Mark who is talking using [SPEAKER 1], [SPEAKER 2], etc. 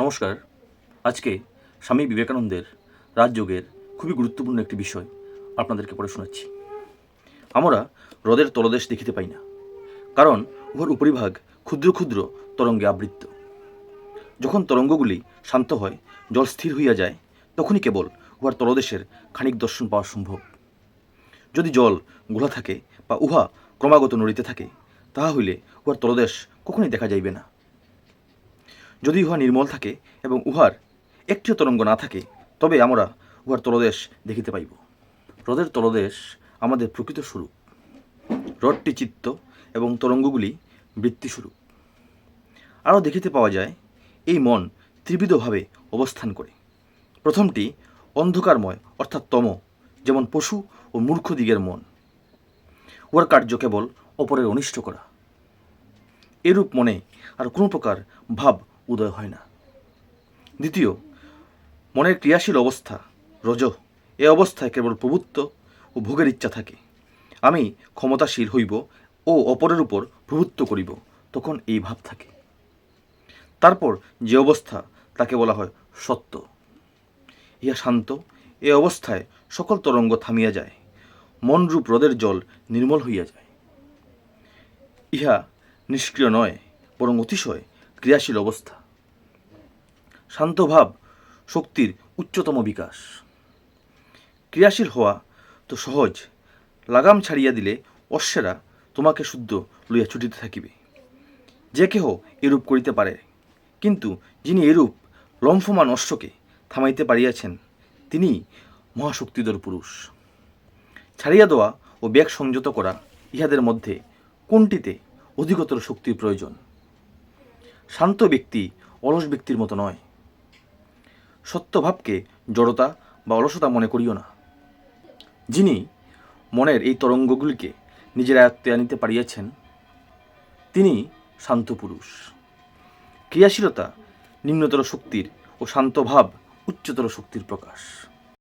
[SPEAKER 1] নমস্কার। আজকে স্বামী বিবেকানন্দের রাজযোগের খুবই গুরুত্বপূর্ণ একটি বিষয় আপনাদেরকে পড়ে শোনাচ্ছি। আমরা হ্রদের তলদেশ দেখিতে পাই না, কারণ উহার উপরিভাগ ক্ষুদ্র ক্ষুদ্র তরঙ্গে আবৃত্ত যখন তরঙ্গগুলি শান্ত হয়, জল স্থির হইয়া যায়, তখনই কেবল উহার তলদেশের খানিক দর্শন পাওয়া সম্ভব। যদি জল গোলা থাকে বা উহা ক্রমাগত নড়িতে থাকে, তাহা হইলে উহার তলদেশ কখনই দেখা যাইবে না। যদি উহা নির্মল থাকে এবং উহার একটিও তরঙ্গ না থাকে, তবে আমরা উহার তলদেশ দেখিতে পাইব। হ্রদের তলদেশ আমাদের প্রকৃত স্বরূপ। হ্রদটি চিত্ত এবং তরঙ্গগুলি বৃত্তিস্বরূপ। আরও দেখিতে পাওয়া যায়, এই মন ত্রিবিধভাবে অবস্থান করে। প্রথমটি অন্ধকারময়, অর্থাৎ তম, যেমন পশু ও মূর্খ দিগের মন। উহার কার্য কেবল অপরের অনিষ্ট করা। এরূপ মনে আর কোনো প্রকার ভাব উদয় হয় না। দ্বিতীয়, মনের ক্রিয়াশীল অবস্থা, রজ, এ অবস্থায় কেবল প্রভুত্ব ও ভোগের ইচ্ছা থাকে। আমি ক্ষমতাশীল হইব ও অপরের উপর প্রভুত্ব করিব, তখন এই ভাব থাকে। তারপর যে অবস্থা, তাকে বলা হয় সত্য। ইহা শান্ত, এ অবস্থায় সকল তরঙ্গ থামিয়া যায়, মনরূপ হ্রদের জল নির্মল হইয়া যায়। ইহা নিষ্ক্রিয় নয়, বরং অতিশয় ক্রিয়াশীল অবস্থা। শান্ত ভাব শক্তির উচ্চতম বিকাশ। ক্রিয়াশীল হওয়া তো সহজ, লাগাম ছাড়িয়া দিলে অশ্বেরা তোমাকে শুদ্ধ লইয়া ছুটিতে থাকিবে। যে কেহ এরূপ করিতে পারে, কিন্তু যিনি এরূপ লম্ফমান অশ্বকে থামাইতে পারিয়াছেন, তিনি মহাশক্তিধর পুরুষ। ছাড়িয়া দেওয়া ও ব্যাগ সংযত করা ইহাদের মধ্যে কোনটিতে অধিকতর শক্তির প্রয়োজন? শান্ত ব্যক্তি অলস ব্যক্তির মতো নয়। সত্যভাবকে জড়তা বা অলসতা মনে করিও না। যিনি মনের এই তরঙ্গগুলিকে নিজের আয়ত্তে আনিতে পারিয়াছেন, তিনি শান্ত পুরুষ ক্রিয়াশীলতা নিম্নতর শক্তির ও শান্তভাব উচ্চতর শক্তির প্রকাশ।